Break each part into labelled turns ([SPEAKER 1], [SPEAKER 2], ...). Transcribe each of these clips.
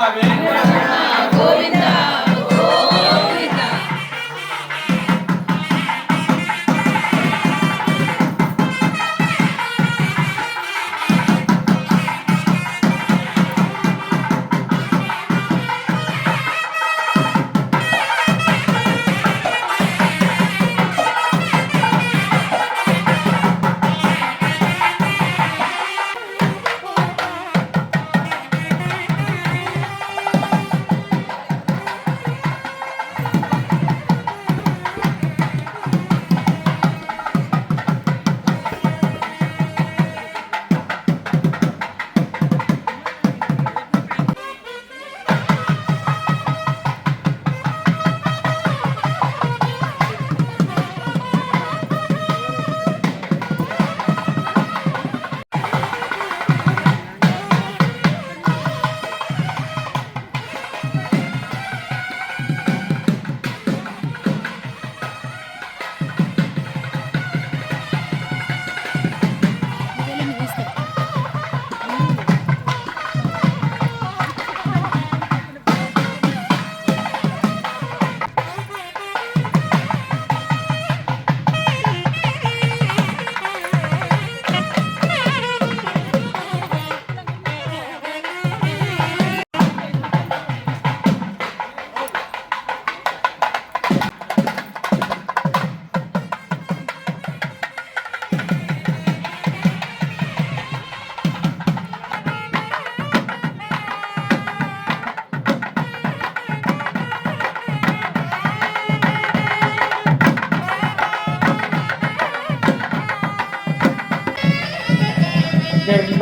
[SPEAKER 1] Amém.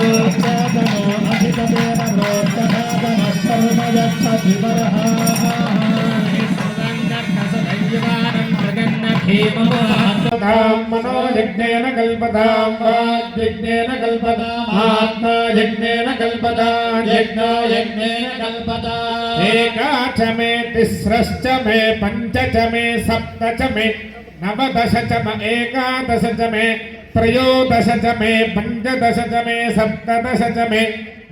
[SPEAKER 1] నశ్యత మనోయజ్ఞేన కల్పతాం వాగ్యజ్ఞేన కల్పతాం ఆత్మాయజ్ఞేన కల్పతాం యజ్ఞాయజ్ఞేన కల్పతాం చ మే తిస్రశ్చ మే పంచ చ మే సప్త చ మే నవదశ చ మ ఏకాదశ చ మే त्रयोदशतमे पञ्चदशतमे सप्तदशतमे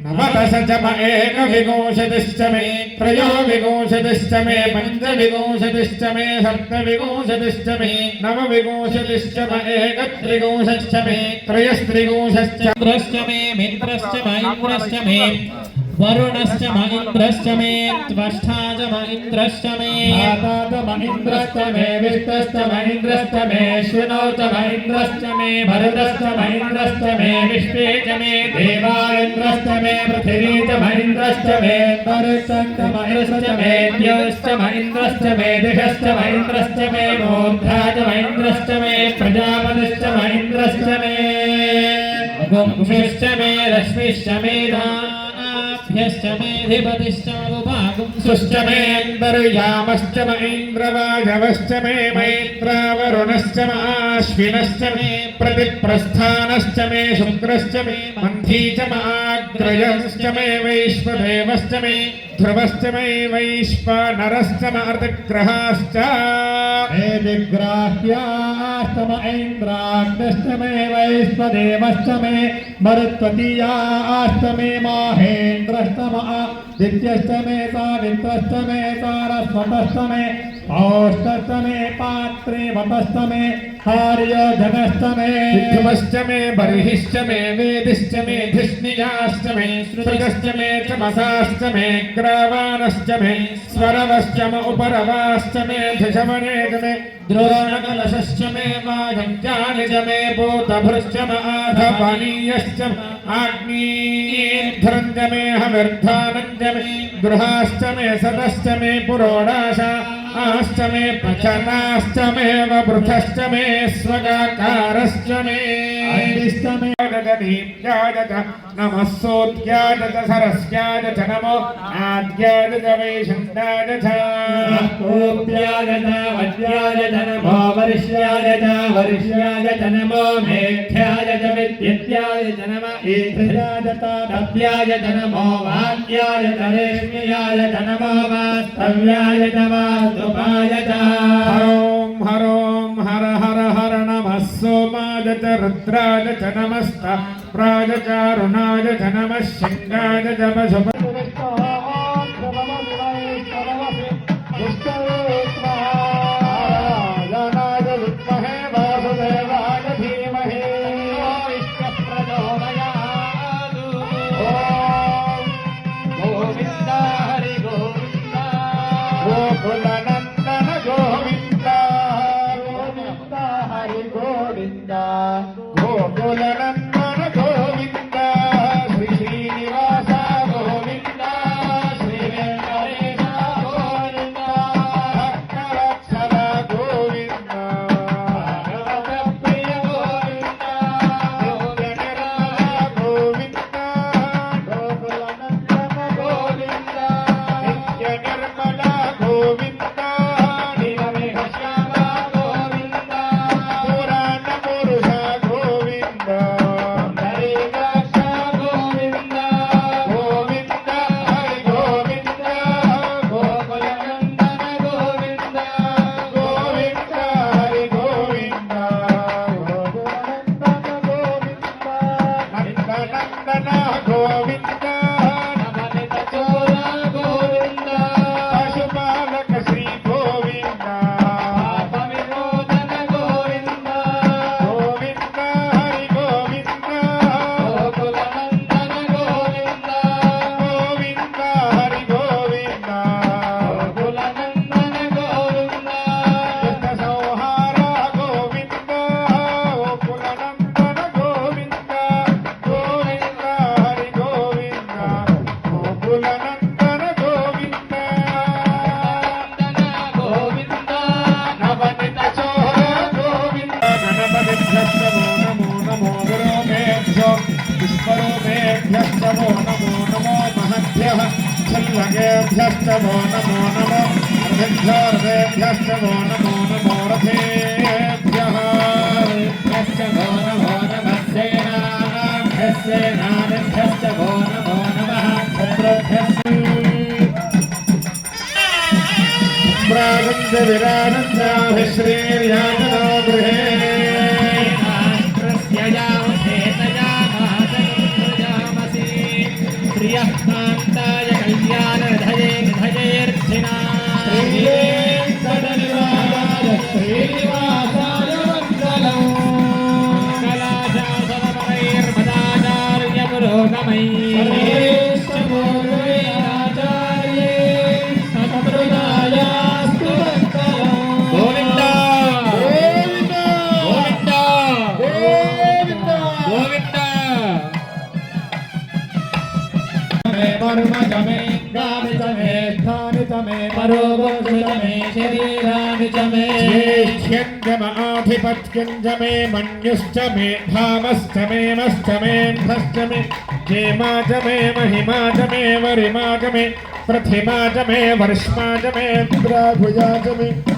[SPEAKER 1] नवदशतम एकविंशतिश्चमे
[SPEAKER 2] त्रयोविंशतिश्चमे पञ्चविंशतिश्चमे सप्तविंशतिश्चमे नवविंशतिश्चम एकत्रिंशश्चमे त्रयस्त्रिंशश्चन्द्रश्चमे मित्रश्च मयुरश्चमे वरुणश्च महीन्द्रश्च मे त्वष्ठाज च मे
[SPEAKER 1] माता च मे विष्णश्च महीन्द्रश्च मे श्विनौ च महीन्द्रश्च मे भरतश्च महीन्द्रश्च मे विश्वे च मे देवा इन्द्रश्च मे पृथिवी च महीन्द्रश्च मे वरुश्च महीन्द्रश्च मे द्योश्च महीन्द्रश्च मे दिशश्च महीन्द्रश्च मे मूर्धा च महीन्द्रश्च मे प्रजापतिश्च
[SPEAKER 2] महीन्द्रश्च मे गुंशिश्च मे रश्मिश्च मेधा भ्यश्च
[SPEAKER 1] मेधिपतिश्चानुभागं सुश्च मेऽन्तर्यामश्च म मे मैत्रावरुणश्च माश्विनश्च मे मे शुक्रश्च मे मन्थी च माग्रजश्च मे वैश्वदेवश्च मे ध्रुवश्च मे वैश्वनरश्च मार्दग्रहाश्च
[SPEAKER 3] हे ऐन्द्राग्नश्च मे वैश्वदेवश्च मे मरुत्वतीयाश्च मे माहेन्द्रश्च दित्यश्च मे सावित्रश्च मे सारस्वतश्च मे औष्टस्तमे पात्रे
[SPEAKER 1] वपस्तमे हार्यो धनस्तमे विक्रमश्चमे बर्हिश्चमे, वेदिश्चमे, धिष्णिजाश्चमे श्रुतकश्चमे चमसाश्चमे ग्रावानश्चमे स्वरवश्चम, उपरवाश्चमे धिशवनेजमे द्रोणकलशश्चमे वाजञ्जानिजमे भूतभृश्चम, आधपानीयश्चम आग्नेयेर्धरञ्जमे हविर्धानञ्जमे गृहाश्चमे सतश्चमे पुरोडाशा अन्नाश्च मे पचनाश्च मेव वृथश्च मे स्वगाकारश्च सरस्याजत नमो आद्याजत वैशन्दाजत कोऽप्याजत वद्याजत नमो
[SPEAKER 3] वर्ष्याय च वर्ष्याय च नमो मेघ्याय च विद्युत्याय च नम ईन्द्राय च तप्याय च नमो वाक्याय च रेष्म्याय च नमो वास्तव्याय च वास्तुपाय च
[SPEAKER 1] हरों हरों हर हर हर नमः सोमाय च रुद्राय च नमस्त प्राय च अरुणाय च नमः सिंहाय च पशुप प्रागन्द विरानन्दाभिश्रीर्यातनो गृहे
[SPEAKER 3] शरीराणि च मे ज्येष्ठ्यञ्च
[SPEAKER 1] माधिपत्यञ्च मे मन्युश्च मे भामश्च मे मश्च मेऽन्धश्च मे जेमा च मे महिमा च मे वरिमा च मे प्रतिमा च मे वर्ष्मा च मे द्राभुजा च मे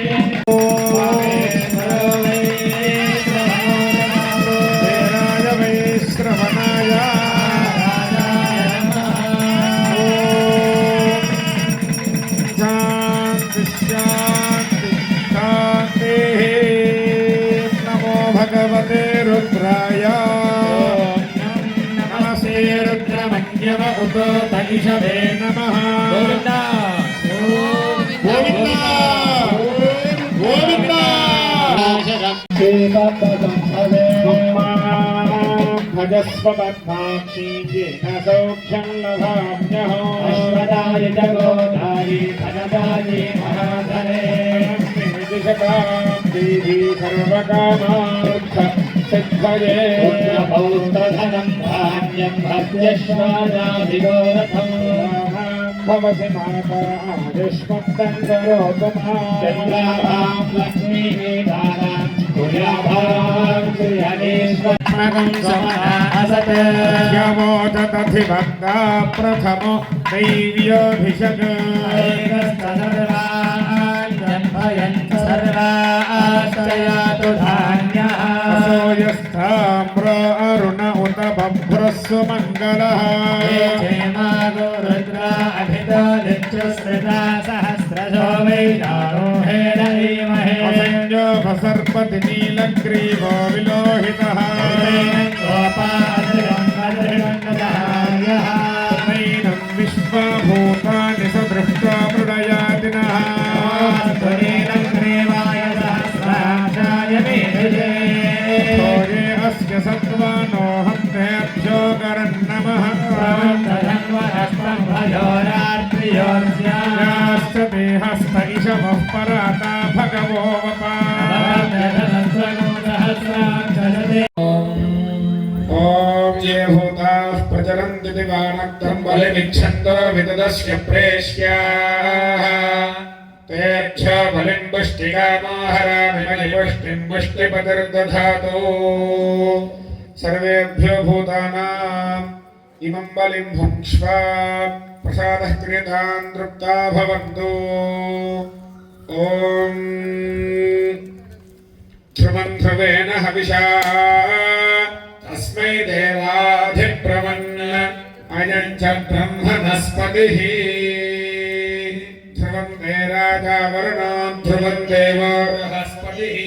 [SPEAKER 1] भगवते रुद्राय नमस्ते रुद्रमन्यव उत तैषवे नमः
[SPEAKER 3] गोविन्दा
[SPEAKER 1] गोविन्दा गोविन्दा भजस्व पद्माक्षी सौख्यं लभाभ्यः
[SPEAKER 3] अश्वदाय जगोदाये धनदाये महाधने विदुषकाय
[SPEAKER 1] దేవి సర్వకామార్థ సిద్ధయే
[SPEAKER 3] పౌత్రధనం ధాన్యం భద్యశ్వానాభిగోరథం
[SPEAKER 1] భవసి మాతా ఆదిష్మత్తం కరోతు
[SPEAKER 3] చంద్రాభాం లక్ష్మీదానాం కుర్యాభాం శ్రీహరీశ్వరం సమాసత్
[SPEAKER 1] యమోదధిభక్త ప్రథమో దైవ్యోభిషక్
[SPEAKER 3] సర్వాశ్రయాతు
[SPEAKER 1] ఉత బభ్రస్వ మంగళ అసంజోపసర్పతి నీలగ్రీవో విలోహిత నైనం విశ్వభూతాని సదృష్టా మృడయాదిన భోగే అస్య సత్వానోహం తేభ్యో दिवानक्तम् बलिमिच्छन्तो विददस्य प्रेष्या तेऽर्थ सर्वेभ्यो भूतानाम् इमम् बलिम् भुङ्क्ष्व प्रसादः तृप्ता भवन्तु। ॐ ध्रुवेण हविषा। तस्मै देवाधि अयं च ब्रह्मणस्पतिः ध्रुवं ते राजा वरुणां ध्रुवं देवो। बृहस्पतिः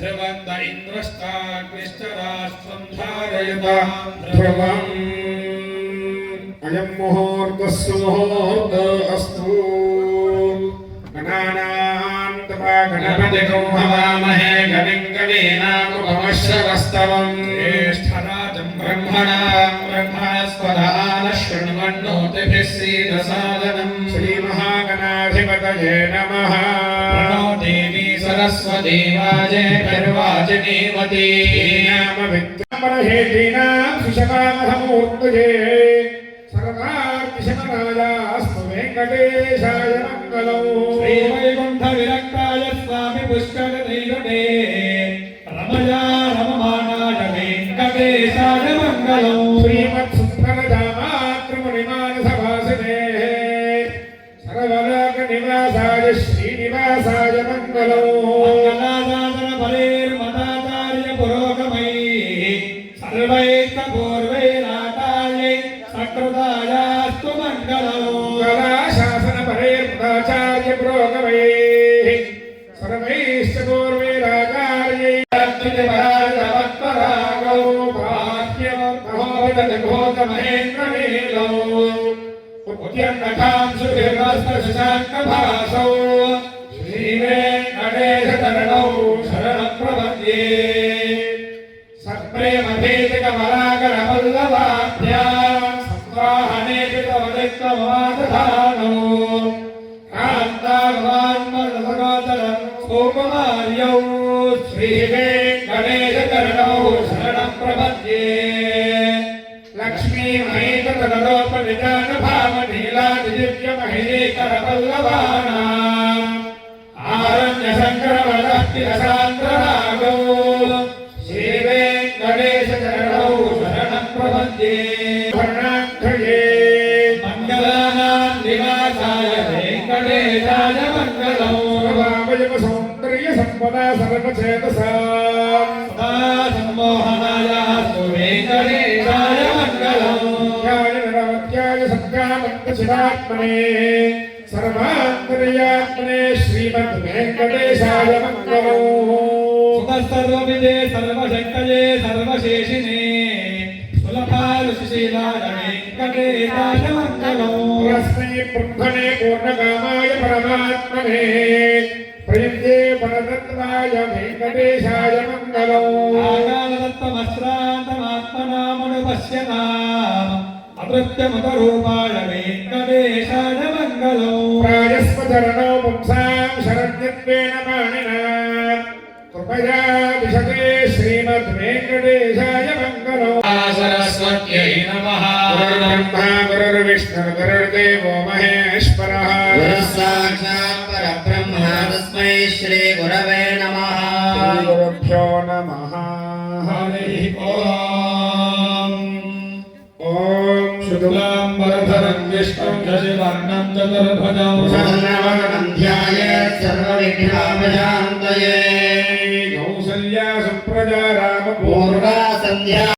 [SPEAKER 1] ध्रुवं द इन्द्रश्चाग्निश्च राष्ट्रं धारयता। ध्रुवम्। अयं मुहूर्तः सुमुहूर्त अस्तु। गणानान्तपा गणपतिगो हवामहे गणिं ज्येष्ठराजं ब्रह्मणां ब्रह्मणस्पदान शृण्वन्नोतिभिः सीदसादनम् श्रीमहागणाधिपतये नमः
[SPEAKER 3] प्रणो देवी सरस्वती वाजे गर्वाजिनीवती
[SPEAKER 1] नाम विद्यापरहेतीनां सुषकामहमूर्तये सर्वार्तिशमनायास्तु वेङ्कटेशाय मङ्गलौ
[SPEAKER 3] श्रीवैकुण्ठविरक्ताय
[SPEAKER 1] ప్రేమ భేదక వరాగర వల్లవాద్యా సంవాహనేతి తవ దత్తమాదధానో కాంతాన్మర్మగోదరం సోమవార్యౌ శ్రీ గణేశ కరణౌ శరణం ప్రపద్యే లక్ష్మీ మహేత తదోప విధాన భావ
[SPEAKER 3] ఆరణ్య శంకర
[SPEAKER 1] వరస్తి
[SPEAKER 3] सर्वक्षेत्रसम्मोहनाय सूर्येन्द्रेशाय मङ्गलम्
[SPEAKER 1] सत्यामन्तचिदात्मने सर्वान्तर्यात्मने श्रीमद्वेङ्कटेशाय
[SPEAKER 3] मङ्गलम् सर्वविदे सर्वशक्तये सर्वशेषिने सुलभालुशीलाय वेङ्कटेशाय मङ्गलम्
[SPEAKER 1] पुरस्मै ब्रह्मणे पूर्णकामाय परमात्मने పరదత్వాయ వెంకటేశాయ మంగళం.
[SPEAKER 3] ఆకాలదత్తమశ్రాంతమాత్మనామను పశ్యతాం. అదృత్యమతరూపాయ వెంకటేశాయ
[SPEAKER 1] మంగళం. రాజస్వచరణో పుంసాం శరణ్యత్వేన పాణినా. కృపయా విశతే శ్రీమద్ వెంకటేశాయ మంగళం.
[SPEAKER 3] సరస్వత్యై నమః.
[SPEAKER 1] గురుర్బ్రహ్మ గురుర్విష్ణుర్గురుర్దేవో మహేశ్వర गुरुभ्यो नमः
[SPEAKER 3] हरिः ॐ
[SPEAKER 1] ॐ
[SPEAKER 3] शुक्लां वरधरं विष्णुं शशिवर्णं चतुर्भजं
[SPEAKER 4] शरणवरणं ध्यायेत्
[SPEAKER 1] सर्वविघ्नाभयान्तये कौसल्या सुप्रजा
[SPEAKER 4] रामपूर्वा सन्ध्या